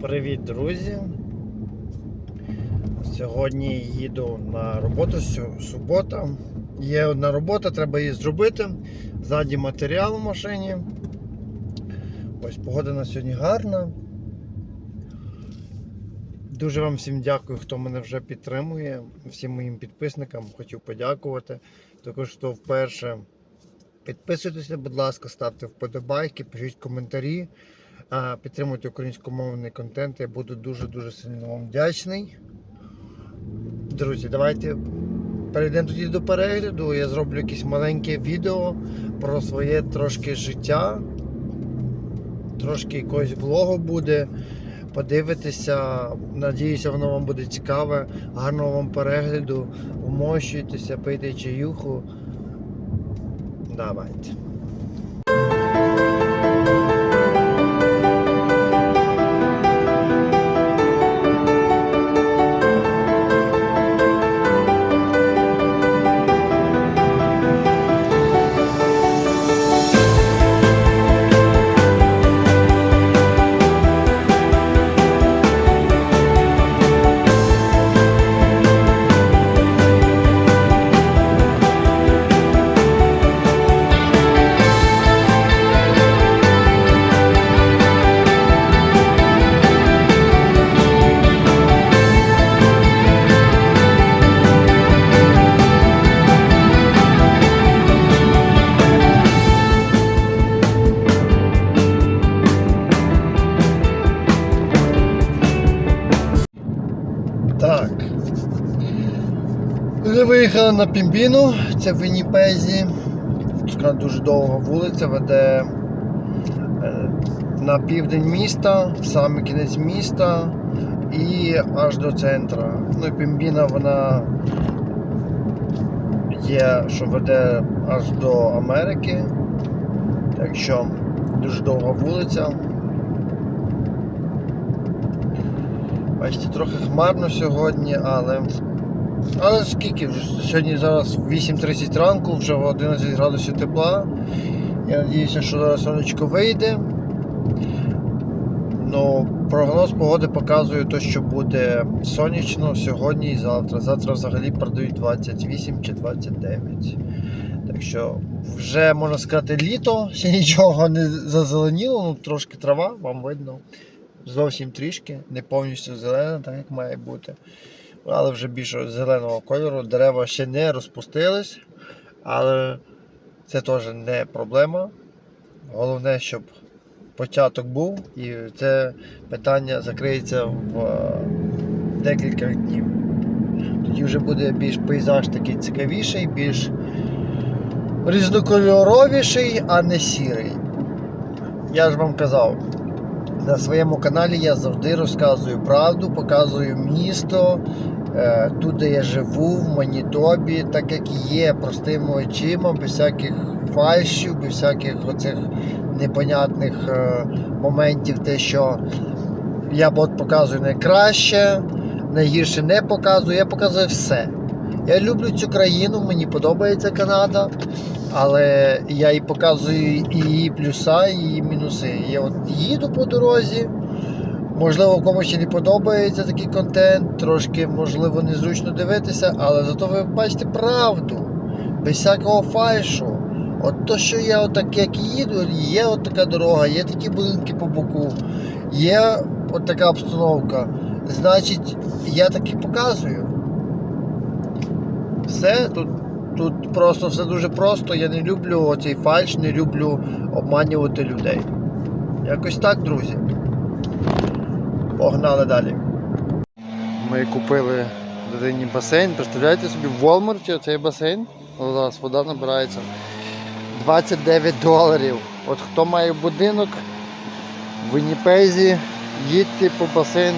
Привіт, друзі! Сьогодні їду на роботу, субота. Є одна робота, треба її зробити. Ззаді матеріал в машині. Ось погода на сьогодні гарна. Дуже вам всім дякую, хто мене вже підтримує. Всім моїм підписникам хотів подякувати. Також хто вперше підписуйтеся, будь ласка, ставте вподобайки, пишіть коментарі. Підтримуйте українськомовний контент. Я буду дуже-дуже сильно вам вдячний. Друзі, давайте перейдемо тоді до перегляду. Я зроблю якесь маленьке відео про своє трошки життя. Трошки якогось влогу буде. Подивитися. Надіюся, воно вам буде цікаве. Гарного вам перегляду. Вмощуйтеся, пийте чаюху. Давайте. Виїхали на Пімбіну, це в Вінніпезі. Така дуже довга вулиця веде е, на південь міста, в самий кінець міста і аж до центра. Ну і Пімбіна вона є, що веде аж до Америки. Так що дуже довга вулиця. Бачите, трохи хмарно сьогодні, але. Але скільки? вже? Сьогодні зараз 8.30 ранку, вже 11 градусів тепла. Я сподіваюся, що зараз сонечко вийде. Ну, прогноз погоди показує те, що буде сонячно сьогодні і завтра. Завтра взагалі продають 28 чи 29. Так що вже можна сказати літо, ще нічого не зазеленіло, ну трошки трава, вам видно зовсім трішки, не повністю зелена, так як має бути. Але вже більше зеленого кольору. Дерева ще не розпустились, але це теж не проблема. Головне, щоб початок був і це питання закриється в е, декілька днів. Тоді вже буде більш пейзаж такий цікавіший, більш різнокольоровіший, а не сірий. Я ж вам казав, на своєму каналі я завжди розказую правду, показую місто, тут, де я живу, в Манітобі, так як є простими очима, без всяких фальшів, без всяких оцих непонятних е, моментів, те, що я от показую найкраще, найгірше не показую, я показую все. Я люблю цю країну, мені подобається Канада, але я і показую і її плюса, і її мінуси. Я от їду по дорозі. Можливо, комусь і не подобається такий контент, трошки, можливо, незручно дивитися, але зато ви бачите правду, без всякого фальшу. От то, що я отак, як їду, є от така дорога, є такі будинки по боку, є от така обстановка. Значить, я так і показую. Все, тут, тут просто все дуже просто. Я не люблю оцей фальш, не люблю обманювати людей. Якось так, друзі. Погнали далі. Ми купили дитині басейн. Представляєте собі, в Walmart цей басейн. Зараз вода набирається. 29 доларів. От хто має будинок в Вінніпезі, їдьте по басейн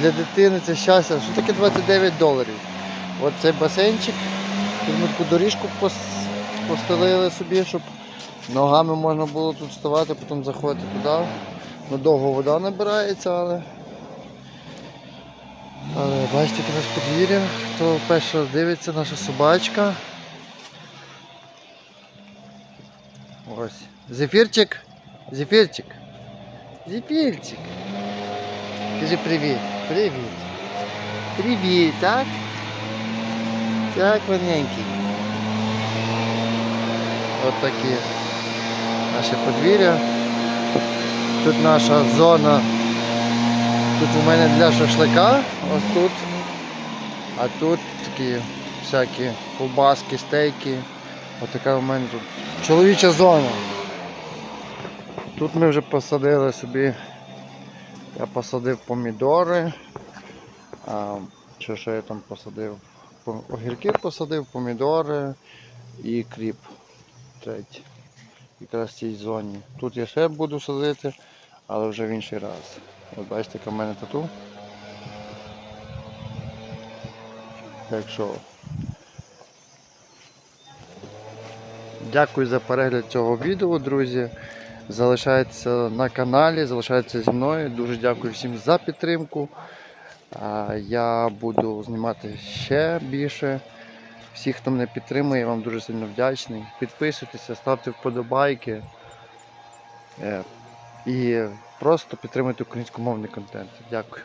для дитини це щастя. Що таке 29 доларів? От цей басейнчик. Тут ми таку доріжку постелили собі, щоб ногами можна було тут вставати, потім заходити туди. Ну, довго вода набирається, але. Бачите, яке нас подвір'я. Хто перший раз дивиться, наша собачка. Ось. Зефірчик. Зефірчик. Зефірчик. Кажи привіт. Привіт. Привіт, так? Так, маленький. От такі наше подвір'я. Тут наша зона. Тут у мене для шашлика, ось тут. А тут такі всякі ковбаски, стейки. Ось така у мене тут чоловіча зона. Тут ми вже посадили собі. Я посадив помідори. А, що ще я там посадив? Огірки посадив, помідори і кріп. Третій. Якраз в цій зоні. Тут я ще буду садити, але вже в інший раз. От бачите, яка в мене тату. Так що. Дякую за перегляд цього відео, друзі. Залишайтеся на каналі, залишайтеся зі мною. Дуже дякую всім за підтримку. Я буду знімати ще більше. Всі, хто мене підтримує, я вам дуже сильно вдячний. Підписуйтеся, ставте вподобайки. Е, І просто підтримуйте українськомовний контент. Дякую.